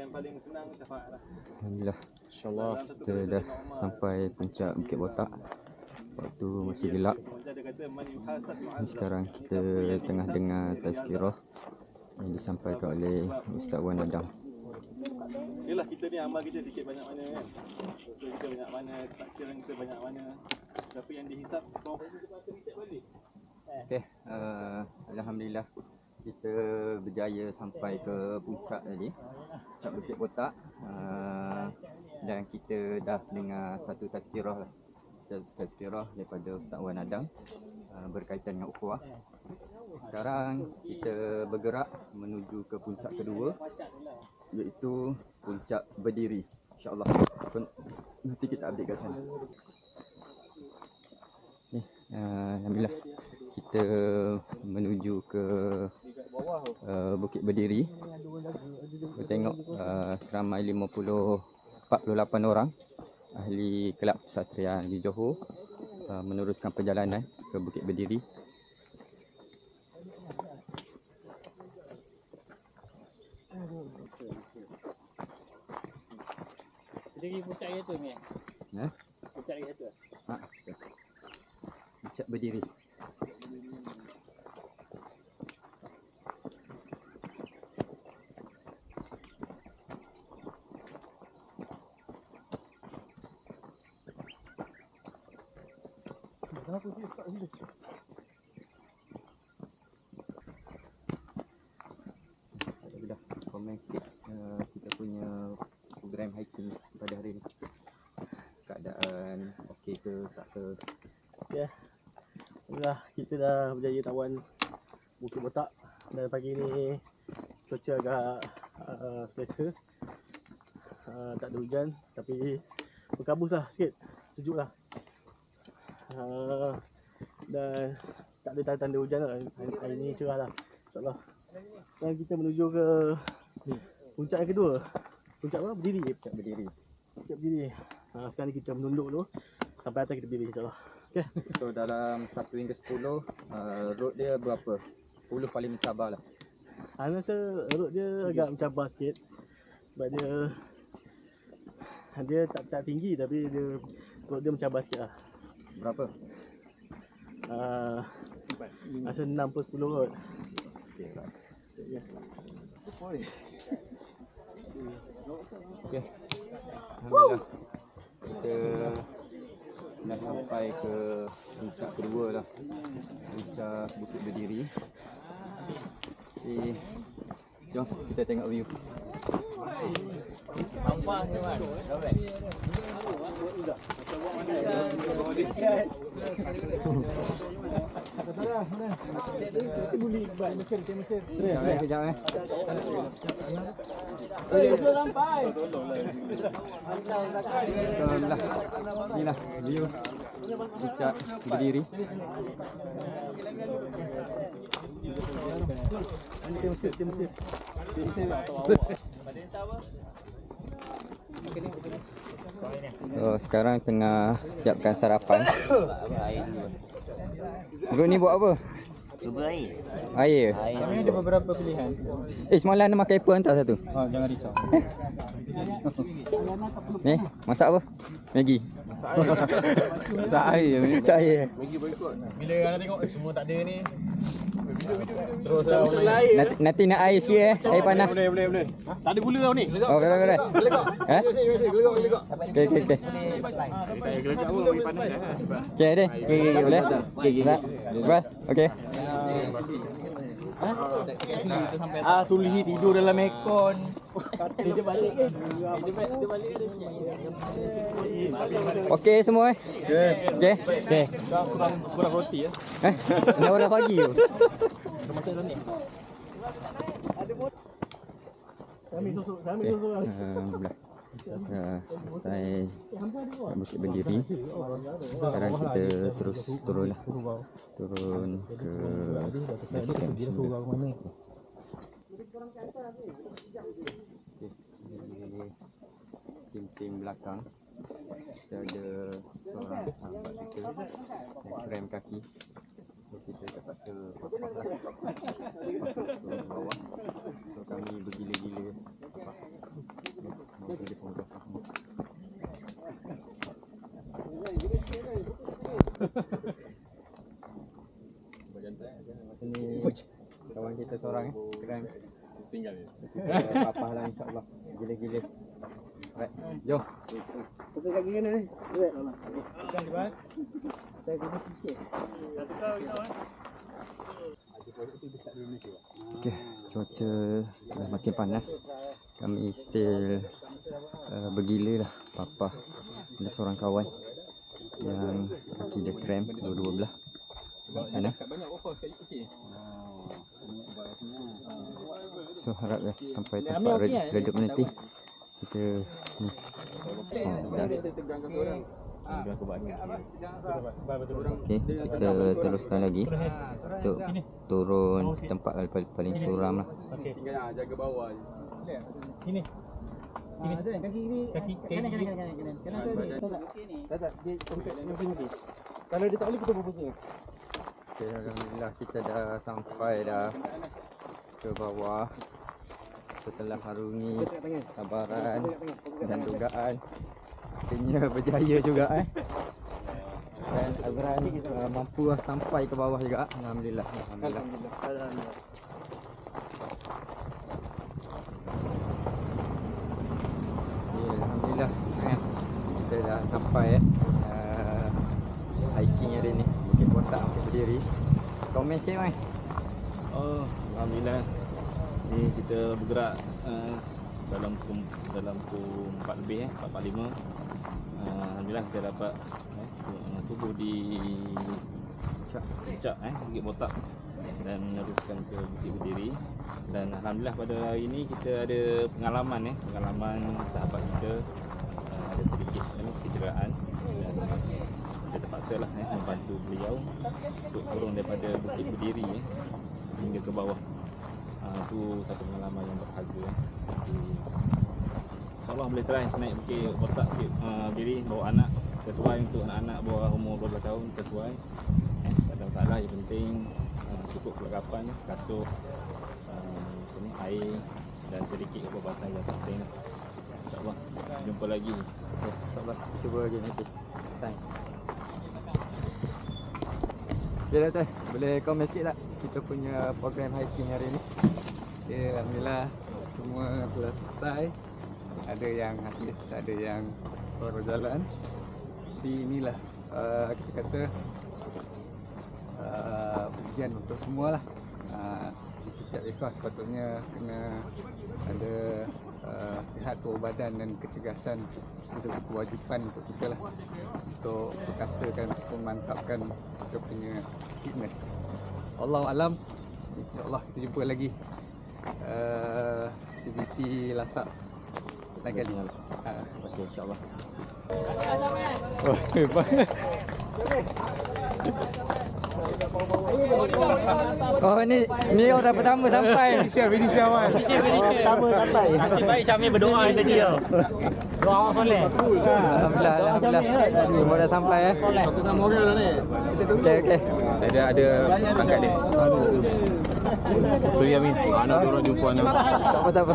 yang paling senang syafaat lah. Alhamdulillah InsyaAllah. kita dah sampai puncak Bukit Botak. Waktu masih gelap. Sekarang kita tengah dengar tazkirah yang disampaikan oleh Ustaz Wan Adam. Yelah kita ni amal kita sikit banyak mana kan. Dosa kita banyak mana, takdiran kita banyak mana. Tapi yang dihisap kau Okey, uh, alhamdulillah kita berjaya sampai ke puncak tadi. Puncak Bukit Botak. Uh, dan kita dah dengar satu tazkirah lah. Tazkirah daripada Ustaz Wan Adam uh, berkaitan dengan ukhuwah. Sekarang kita bergerak menuju ke puncak kedua iaitu puncak berdiri. InsyaAllah. Nanti kita update kat sana. Ni, uh, Alhamdulillah kita menuju ke Berdiri. Kita tengok uh, seramai 50 48 orang ahli kelab Satria di Johor uh, meneruskan perjalanan ke Bukit Berdiri. Jadi puncak dia tu ni. Ya. Puncak dia tu. Ha. betul. Puncak Berdiri. Saya dah komen sikit uh, kita punya program hiking pada hari ni. Keadaan okey ke tak ke? Alhamdulillah kita dah berjaya tawan Bukit Botak dan pagi ni cuaca agak uh, selesa. Uh, tak ada hujan tapi berkabus lah sikit. Sejuk lah. Uh, dan tak ada tanda-tanda hujan lah. Hari, hari ni cerah lah. InsyaAllah. Dan kita menuju ke puncak yang kedua. Puncak apa? Berdiri. Puncak Berdiri. Puncak berdiri. Uh, sekarang ni kita menunduk dulu. Sampai atas kita berdiri insyaAllah. So dalam 1 hingga 10 uh, road dia berapa? 10 paling mencabar lah. Saya rasa road dia agak mencabar sikit sebab dia dia tak tak tinggi tapi dia road dia mencabar sikit lah. Berapa? Uh, rasa 6 per 10 kot. Right. Ya. Alhamdulillah. Kita dah sampai ke puncak kedua lah. Puncak Bukit Berdiri. Jadi, jom kita tengok view. Eh, eh. Berdiri. Tim mesir. So, sekarang tengah siapkan sarapan. Bro ni buat apa? Cuba air. Air. Kami ada beberapa pilihan. Eh semalam anda makan apple hantar satu. Oh, jangan risau. Ni, masak apa? Maggi. Tak air ni. Masak air. Bila anda tengok eh, semua tak ada ni. Terus Nanti, nanti nak air sikit eh. Air panas. boleh boleh boleh. Tak ada gula tau ni. Oh, beres beres. Eh? Okey okey okey. Gelegak pun bagi panas dah. Okey Ade. Okey okey boleh. Okey okey. Okey. Okey. Ah, Sulhi tidur dalam aircon. Dia balik kan? Dia balik dia balik Okey semua eh. Okey. Okey. Kurang kurang roti ya. Eh, nak orang pagi tu. Kami susu, kami susu. Alhamdulillah. Dah selesai Bukit Berdiri. Sekarang kita terus turun lah. Turun ke. Okey, ini tim-tim belakang. Kita ada seorang sahabat kita yang krem kaki. So kita terpaksa turun bawah. So kami bergila-gila. Uh, papa lah insyaAllah. Gila-gila. Baik, jom. Kita kat kiri ni. Okey, cuaca dah makin panas. Kami still uh, bergila lah. Papa ada seorang kawan yang kaki dia cramp dua-dua belah. Sana. So harap ya sampai tempat red, redup nanti kita ni. Oh, dah. Okey, kita teruskan lagi untuk turun ke tempat paling, paling suram lah. Okey. jaga bawah je. Sini. Sini. Kaki kiri. Kaki kanan kanan kanan kanan. Kanan tu ni. Tak tak, dia songket nanti nanti. Kalau dia tak boleh kita berpusing. Okay, Alhamdulillah kita dah sampai dah ke bawah. Setelah harungi sabaran dan dugaan. Akhirnya berjaya juga eh. Dan Azran uh, mampu lah sampai ke bawah juga. Alhamdulillah Alhamdulillah. Alhamdulillah. Ya, Alhamdulillah. Kita dah sampai eh. Uh, hiking hari ni. Bukit Botak Bukit Berdiri. Komen sikit mai. Oh, alhamdulillah. Ni kita bergerak uh, dalam pukul dalam pukul 4 lebih eh, 4.45. Uh, alhamdulillah kita dapat eh, uh, subuh di Puncak, Puncak eh, Bukit Botak. Dan meneruskan ke Bukit Berdiri. Dan alhamdulillah pada hari ini kita ada pengalaman eh, pengalaman sahabat kita. Uh, ada sedikit eh, kecederaan. Dan kita terpaksa lah eh, membantu beliau untuk turun daripada Bukit Berdiri eh, hingga ke bawah. Uh, tu satu pengalaman yang berharga. eh. Jadi, InsyaAllah boleh try naik Bukit Botak Bukit uh, Berdiri bawa anak sesuai untuk anak-anak bawah umur 12 tahun sesuai. Eh, tak ada masalah yang penting uh, cukup kelagapan, kasut, uh, air dan sedikit perubatan yang penting. InsyaAllah jumpa lagi. Okay, InsyaAllah cuba lagi nanti Sign Okay teh, boleh komen sikit tak? Kita punya program hiking hari ni. Okay, Alhamdulillah. Semua telah selesai. Ada yang habis, ada yang separuh jalan. Tapi inilah uh, kita kata uh, ujian untuk semua lah uh, setiap ikhlas sepatutnya kena ada uh, sihat tubuh badan dan kecergasan Itu satu kewajipan untuk kita lah. Untuk perkasakan, untuk memantapkan kita punya fitness. Allah alam InsyaAllah kita jumpa lagi. Uh, aktiviti lasak. Lain kali. Uh, Okay insyaAllah. Oh, hebat. Oh ni, ni orang pertama sampai Pertama sampai. Nasib baik Syamil berdoa tadi tau. Doa awak soleh. Alhamdulillah, Alhamdulillah Semua dah sampai eh Satu nama orang lah ni. Okay, okay Ada ada angkat dia. Sorry Amin. Anak orang jumpa anak. Tak apa, tak apa